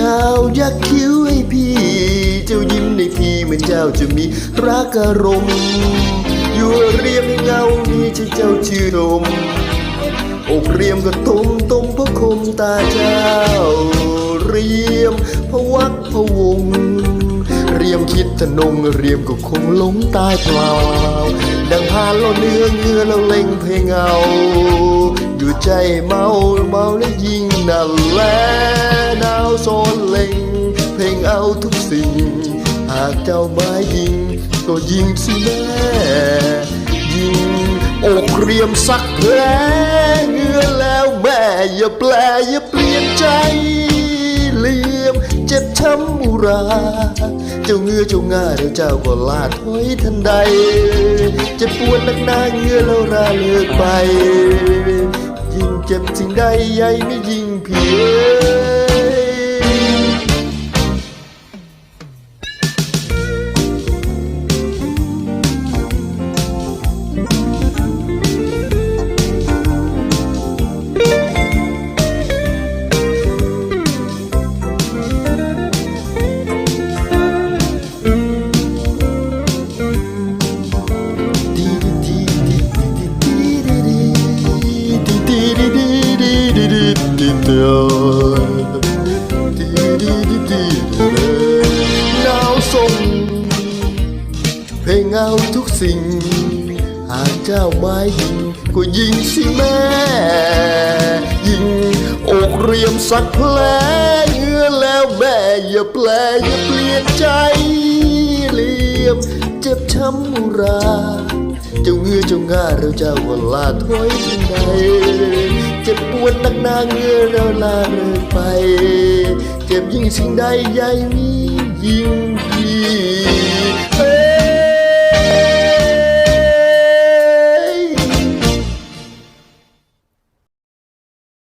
ขาวยักคิ้วให้พี่ เจ้ายิ้มในทีเมื่อเจ้าจะมีรักอารมณ์อยู่เรียมเงานี้ใช่เจ้าชื่อดมอกเรียมก็ตุมตุมพระคมตาเจ้า เรียมพระวักพระวง เรียมคิดทนงเรียมก็คงหลงตายเปล่า ดังพานเราเนื้อเงือเราเล่งเพลงเอาอยู่ใจเมาเมาและยิ่งนั่นแหละ เพลงเอาทุกสิ่ง หากเจ้าไม้ยิง ก็ยิงสิแม่ยิงอกเรียมสักแผลเงื่อแล้วแม่อย่าแปลอย่าเปลี่ยนใจเลี่ยมเจ็บช้ำอุรา เจ้าเงือเจ้าง่าเดี๋ยวเจ้าก็ลาถอยทันใด เจ็บปวดนักหนาเงือแล้วราเลิกไป ยิ่งเจ็บสิ่งใดใหญ่ไม่ยิ่งเพีย เงาทุกสิ่ง หากเจ้าไม้ยิงก็ยิงสิแม่ ยิงอกเรียมสักแผลเงื่อแล้วแม่อย่าแปลอย่าเปลี่ยนใจเลี่ยมเจ็บช้ำราเจ้าเงือเจ้าง่าเราเจ้าก็ลาถอยทันใดเจ็บปวดนักหนาเงือเราลาเลิกไป เจ็บยิ่งสิ่งใดใหญ่นี้ยิ่ง